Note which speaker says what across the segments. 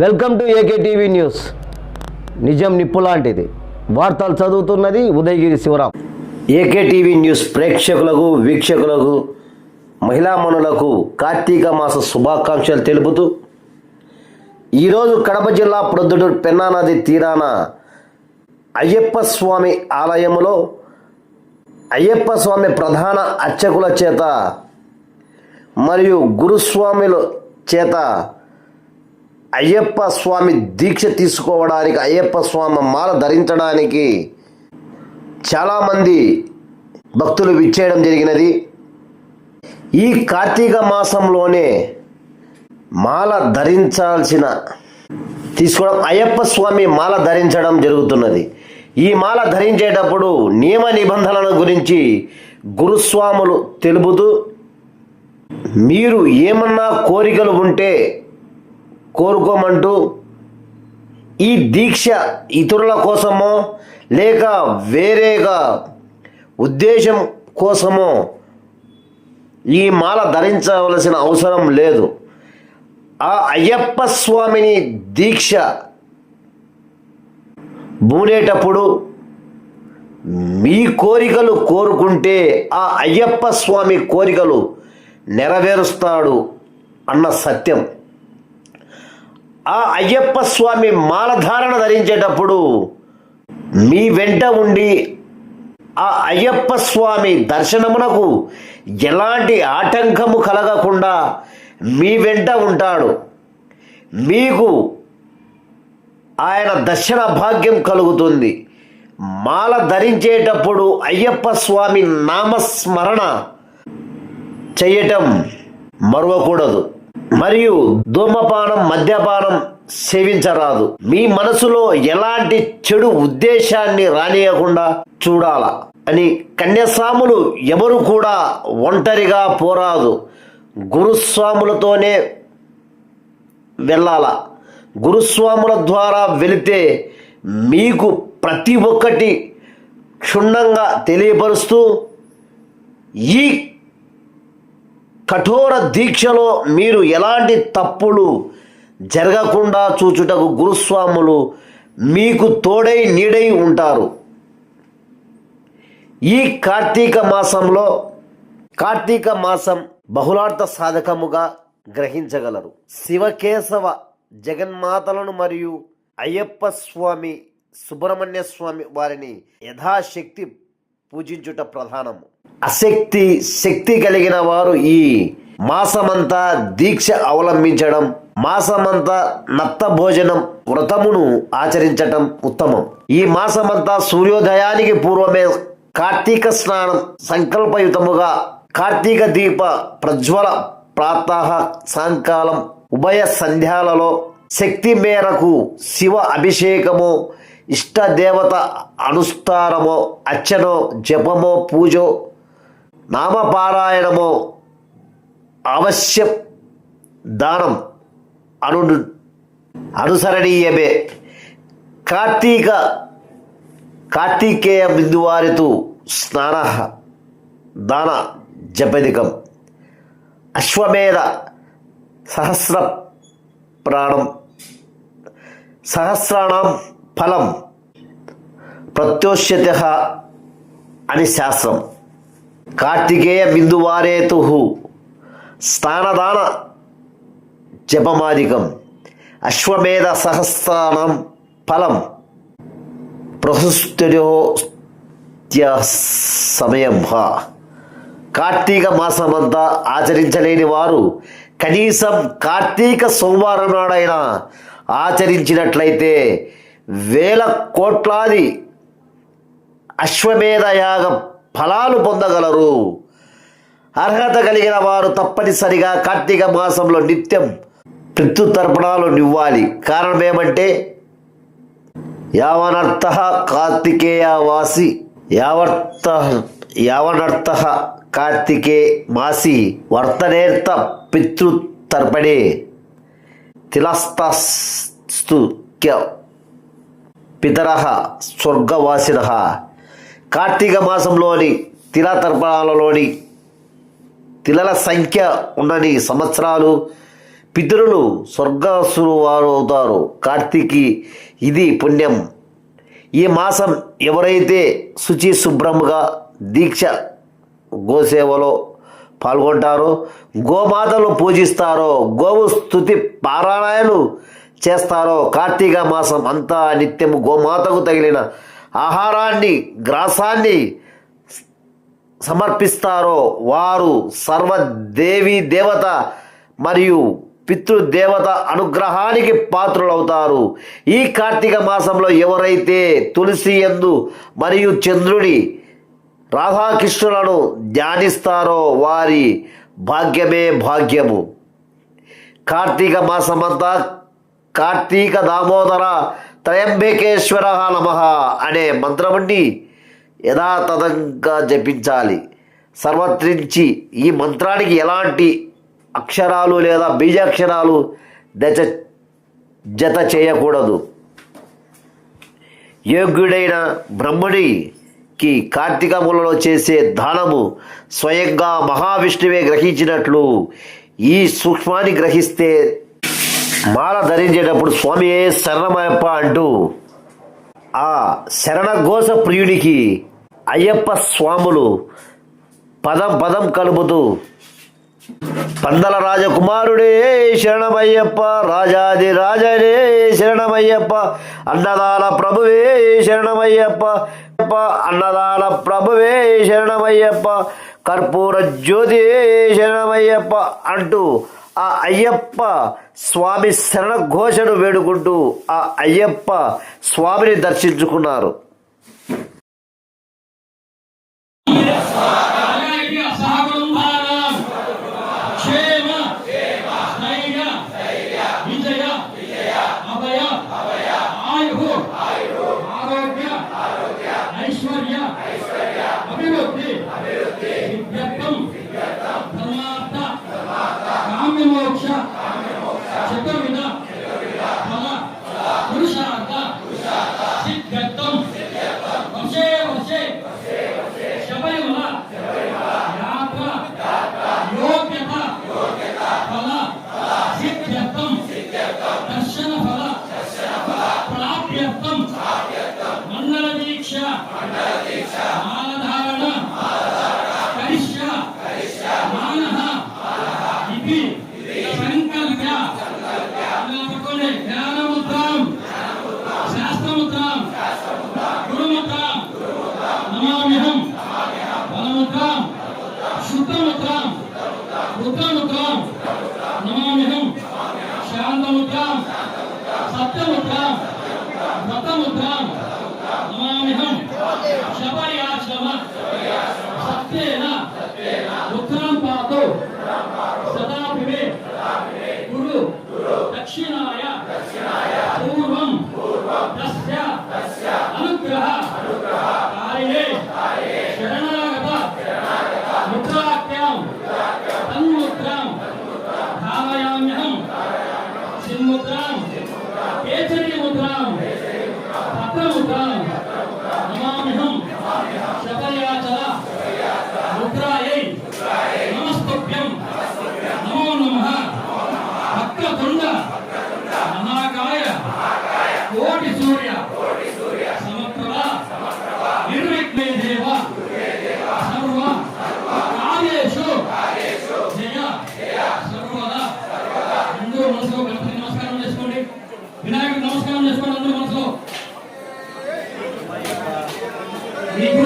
Speaker 1: Welcome to AK TV news. నిజం నిప్పు లాంటిది. వార్తలు చదువుతున్నది Udayagiri Sivaram. AK TV news ప్రేక్షకులకు వీక్షకులకు మహిళామణులకు కార్తీక మాస శుభాకాంక్షలు తెలుపుతూ ఈరోజు కడప జిల్లా ప్రొద్దుటూరు పెన్నా నది తీరాన అయ్యప్ప స్వామి ఆలయంలో అయ్యప్ప స్వామి ప్రధాన అర్చకుల చేత మరియు గురుస్వామిల చేత అయ్యప్ప స్వామి దీక్ష తీసుకోవడానికి అయ్యప్ప స్వామి మాల ధరించడానికి చాలామంది భక్తులు విచ్చేయడం జరిగినది. ఈ కార్తీక మాసంలోనే మాల ధరించాల్సిన తీసుకోవడం అయ్యప్ప స్వామి మాల ధరించడం జరుగుతున్నది. ఈ మాల ధరించేటప్పుడు నియమ నిబంధనల గురించి గురుస్వాములు తెలుపుతూ మీరు ఏమన్నా కోరికలు ఉంటే కోరుకోమంటూ ఈ దీక్ష ఇతరుల కోసమో లేక వేరేగా ఉద్దేశం కోసమో ఈ మాల ధరించవలసిన అవసరం లేదు. ఆ అయ్యప్ప స్వామిని దీక్ష బూనేటప్పుడు మీ కోరికలు కోరుకుంటే ఆ అయ్యప్ప స్వామి కోరికలు నెరవేరుస్తాడు అన్న సత్యం. ఆ అయ్యప్ప స్వామి మాలధారణ ధరించేటప్పుడు మీ వెంట ఉండి ఆ అయ్యప్ప స్వామి దర్శనమునకు ఎలాంటి ఆటంకము కలగకుండా మీ వెంట ఉంటాడు. మీకు ఆయన దర్శన భాగ్యం కలుగుతుంది. మాల ధరించేటప్పుడు అయ్యప్ప స్వామి నామస్మరణ చేయటం మరవకూడదు. మరియు ధూమపానం మద్యపానం సేవించరాదు. మీ మనసులో ఎలాంటి చెడు ఉద్దేశాన్ని రానియకుండా చూడాల అని కన్యస్వాములు ఎవరు కూడా ఒంటరిగా పోరాదు. గురుస్వాములతోనే వెళ్ళాల. గురుస్వాముల ద్వారా వెళితే మీకు ప్రతి ఒక్కటి క్షుణ్ణంగా తెలియపరుస్తూ ఈ కఠోర దీక్షలో మీరు ఎలాంటి తప్పులు జరగకుండా చూచుటకు గురుస్వాములు మీకు తోడై నీడై ఉంటారు. ఈ కార్తీక మాసంలో కార్తీక మాసం బహుళార్థ సాధకముగా గ్రహించగలరు. శివకేశవ జగన్మాతలను మరియు అయ్యప్ప స్వామి సుబ్రహ్మణ్య స్వామి వారిని యథాశక్తి పూజించుట ప్రధానము. అశక్తి శక్తి కలిగిన వారు ఈ మాసమంతా దీక్ష అవలంబించడం మాసమంతా నత్త భోజనం వ్రతమును ఆచరించటం ఉత్తమం. ఈ మాసమంతా సూర్యోదయానికి పూర్వమే కార్తీక స్నానం సంకల్పయుతముగా కార్తీక దీప ప్రజ్వల ప్రాతః సాయంకాలం ఉభయ సంధ్యాలలో శక్తి మేరకు శివ అభిషేకము ఇష్టదేవత అనుష్ఠానమో అర్చనో జపమో పూజో నామపారాయణమో అవశ్య దానం అను అనుసరణీయమే. కార్తీక కార్తీకేయ బిందువారితు స్నాన దాన జపదికం అశ్వమేధ సహస్ర ప్రాణం. సహస్రాణం ఫలం ప్రత్యోష్యత అని శాస్త్రం. కార్తికేయ బిందువారేతు స్నానదాన జపమాదికం. అశ్వమేధ సహస్రానం ఫలం ప్రహస్తుత్య సమయం. కార్తీక మాసమంతా ఆచరించలేని వారు కనీసం కార్తీక సోమవారం నాడైనా ఆచరించినట్లయితే వేల కోట్లాది అశ్వమేధయాగ ఫలాలు పొందగలరు. అర్హత కలిగిన వారు తప్పనిసరిగా కార్తీక మాసంలో నిత్యం పితృతర్పణాలు నివ్వాలి. కారణం ఏమంటే యావనర్థ కార్తికేయ వాసి యావర్త యావనర్థ కార్తికే మాసి వర్తనేర్త పితృతర్పణే. తిలస్తస్తు పితర స్వర్గవాసిన. కార్తీక మాసంలోని తిల తర్పణాలలోని తిలల సంఖ్య ఉన్నని సంవత్సరాలు పితరులు స్వర్గస్థులు వారు అవుతారు కార్తీకి ఇది పుణ్యం. ఈ మాసం ఎవరైతే శుచి శుభ్రముగా దీక్ష గోసేవలో పాల్గొంటారో గోమాతలు పూజిస్తారో గోవు స్థుతి పారాయణలు చేస్తారో? కార్తీక మాసం అంతా నిత్యము గోమాతకు తగిలిన ఆహారాన్ని గ్రాసాన్ని సమర్పిస్తారో? వారు సర్వదేవి దేవత మరియు పితృదేవత అనుగ్రహానికి పాత్రులవుతారు. ఈ కార్తీక మాసంలో ఎవరైతే తులసి ఎందు మరియు చంద్రుడి రాధాకృష్ణులను ధ్యానిస్తారో వారి భాగ్యమే భాగ్యము. కార్తీక మాసమంతా కార్తీక దామోదర త్రయంబకేశ్వర నమ అనే మంత్రముని యథాతథంగా జపించాలి. సర్వత్రించి ఈ మంత్రానికి ఎలాంటి అక్షరాలు లేదా బీజాక్షరాలు దచ జత చేయకూడదు. యోగ్యుడైన బ్రహ్మడికి కార్తీకములలో చేసే దానము స్వయంగా మహావిష్ణువే గ్రహించినట్లు ఈ సూక్ష్మాన్ని గ్రహిస్తే మాల ధరించేటప్పుడు స్వామి శరణమయ్యప్ప అంటూ ఆ శరణఘోష ప్రియుడికి అయ్యప్ప స్వాములు పదం పదం కలుపుతూ పందల రాజకుమారుడే శరణమయ్యప్ప రాజాది రాజనే శరణమయ్యప్ప అన్నదాన ప్రభువే శరణమయ్యప్ప అన్నదాన ప్రభువే శరణమయ్యప్ప కర్పూర జ్యోతి శరణమయ్యప్ప అంటూ ఆ అయ్యప్ప స్వామి శరణ ఘోషను వేడుకుంటూ ఆ అయ్యప్ప స్వామిని దర్శించుకున్నారు.
Speaker 2: ప్రాప్యర్థం మండల దీక్ష మాలధారణ. కరిష్య. మానః ఇది సంకల్ప్య పట్టుకోండి. జ్ఞానముద్రాం. శాస్త్రముద్రాం. గురుముద్రాం నమామ్యహం. బలముద్రాం. శుద్ధముద్రాం. రుద్రముద్రాం. నమామ్యహం. శాంతముద్రాం. Nós estamos lutando. Nome మీ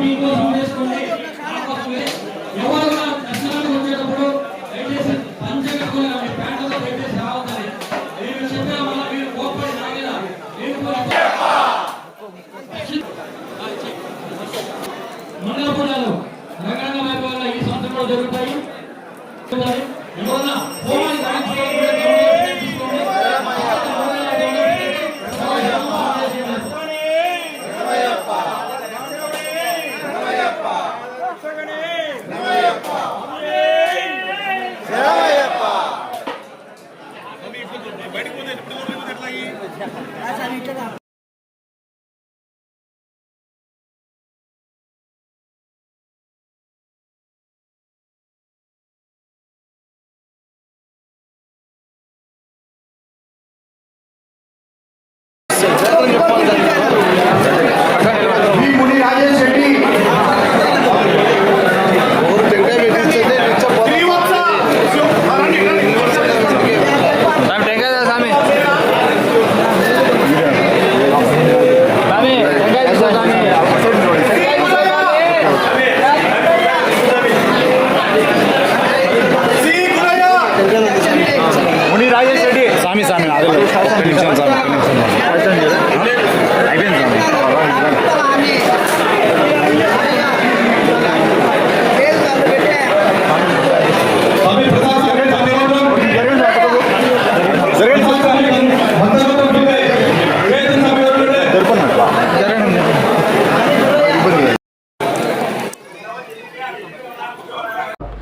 Speaker 2: మాల